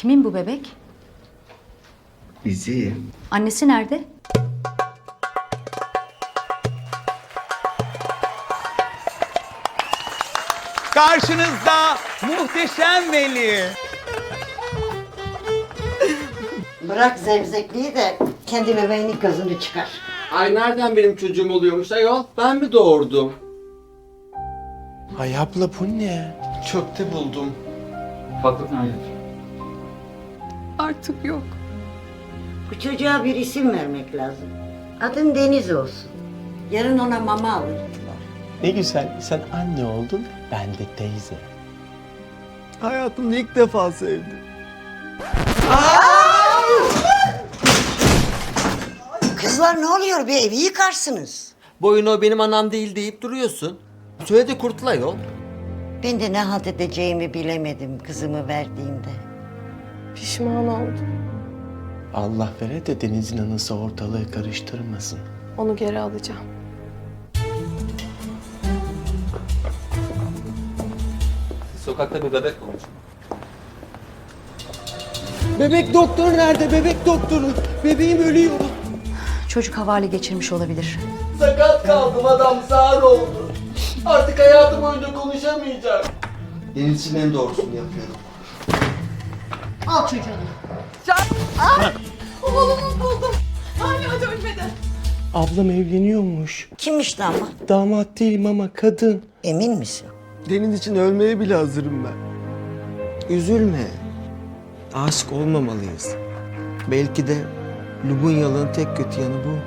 Kimin bu bebek? Bizi. Annesi nerede? Karşınızda muhteşem Veli. Bırak zevzekliği de kendi bebeğinin gözünü çıkar. Ay nereden benim çocuğum oluyormuş ayol? Ben mi doğurdum? Ay abla bu ne? Çöpte buldum. Nerede? Artık yok. Bu çocuğa bir isim vermek lazım. Adın Deniz olsun. Yarın ona mama alırlar. Ne güzel sen anne oldun ben de teyze. Hayatımda ilk defa sevdim. Kızlar ne oluyor? Bir evi yıkarsınız. Boyun o benim anam değil deyip duruyorsun. Söyle de kurtul ayol. Ben de ne halt edeceğimi bilemedim kızımı verdiğimde. Pişman oldum. Allah vere de Deniz'in anısı ortalığı karıştırmasın. Onu geri alacağım. Sokakta bir bebek olmuş. Bebek doktoru nerede? Bebek doktoru. Bebeğim ölüyor. Çocuk havale geçirmiş olabilir. Sakat kaldım adam sağır oldu. Artık hayatım boyunca konuşamayacağım. Deniz için en doğrusunu yapıyorum. Al çocuğunu. Ablam evleniyormuş. Kimmiş damat? Damat değilim ama kadın. Emin misin? Deniz için ölmeye bile hazırım ben. Üzülme. Aşık olmamalıyız. Belki de Lubunyalığın tek kötü yanı bu.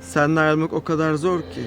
Senden ayrılmak o kadar zor ki.